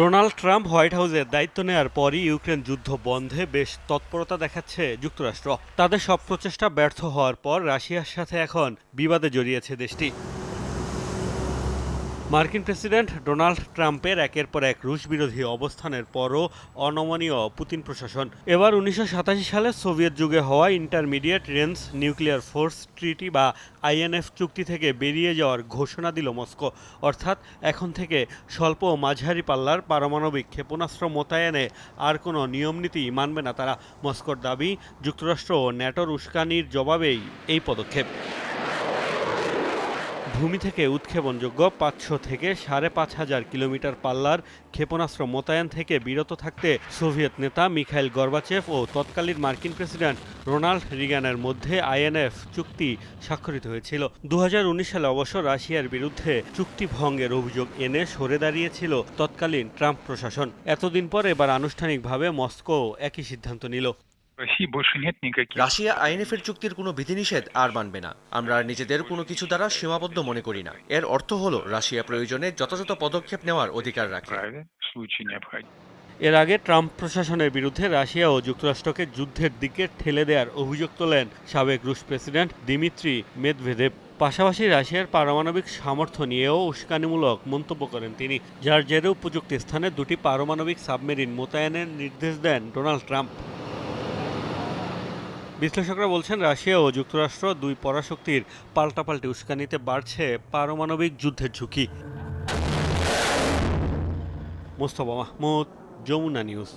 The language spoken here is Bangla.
ডোনাল্ড ট্রাম্প হোয়াইট হাউসে দায়িত্ব নেওয়ার পরই ইউক্রেন যুদ্ধ বন্ধে বেশ তৎপরতা দেখাচ্ছে যুক্তরাষ্ট্র। তাদের সব প্রচেষ্টা ব্যর্থ হওয়ার পর রাশিয়ার সাথে এখন বিবাদে জড়িয়েছে দেশটি। মার্কিন প্রেসিডেন্ট ডোনাল্ড ট্রাম্পের একের পর এক রুশ বিরোধী অবস্থানের পরও অনমনীয় পুতিন প্রশাসন। এবার উনিশশো সাতাশি সালে সোভিয়েত যুগে হওয়া intermediate range nuclear force treaty বা আইএনএফ চুক্তি থেকে বেরিয়ে যাওয়ার ঘোষণা দিল মস্কো। অর্থাৎ এখন থেকে স্বল্প ও মাঝারি পাল্লার পারমাণবিক ক্ষেপণাস্ত্র মোতায়েনে আর কোনো নিয়মনীতি মানবে না তারা। মস্কোর দাবি, যুক্তরাষ্ট্র ও ন্যাটোর উস্কানির জবাবেই এই পদক্ষেপ। ভূমি থেকে উৎক্ষেপণযোগ্য পাঁচশো থেকে সাড়ে পাঁচ হাজার কিলোমিটার পাল্লার ক্ষেপণাস্ত্র মোতায়েন থেকে বিরত থাকতে সোভিয়েত নেতা মিখাইল গর্বাচেভ ও তৎকালীন মার্কিন প্রেসিডেন্ট রোনাল্ড রিগানের মধ্যে আইএনএফ চুক্তি স্বাক্ষরিত হয়েছিল। দু হাজার উনিশ সালে অবশ্য রাশিয়ার বিরুদ্ধে চুক্তি ভঙ্গের অভিযোগ এনে সরে দাঁড়িয়েছিল তৎকালীন ট্রাম্প প্রশাসন। এতদিন পর এবার আনুষ্ঠানিকভাবে মস্কো একই সিদ্ধান্ত নিল। রাশিয়া আইএনএফের চুক্তির কোনো বিধিনিষেধ আর মানবে না। আমরা নিজেদের কোনো কিছু দ্বারা সীমাবদ্ধ মনে করি না। এর অর্থ হলো রাশিয়া প্রয়োজনে যথাযথ পদক্ষেপ নেওয়ার অধিকার রাখে। এর আগে ট্রাম্প প্রশাসনের বিরুদ্ধে রাশিয়া ও যুক্তরাষ্ট্রকে যুদ্ধের দিকে ঠেলে দেওয়ার অভিযোগ তোলেন সাবেক রুশ প্রেসিডেন্ট দিমিত্রি মেদভেদেব পাশাপাশি রাশিয়ার পারমাণবিক সামর্থ্য নিয়েও উস্কানিমূলক মন্তব্য করেন তিনি যার জেরে উপযুক্ত স্থানে দুটি পারমাণবিক সাবমেরিন মোতায়েনের নির্দেশ দেন ডোনাল্ড ট্রাম্প। বিশ্লেষকরা বলছেন, রাশিয়া ও যুক্তরাষ্ট্র দুই পরাশক্তির পাল্টাপাল্টি উস্কানিতে বাড়ছে পারমাণবিক যুদ্ধের ঝুঁকি। মোস্তফা মাহমুদ, যমুনা নিউজ।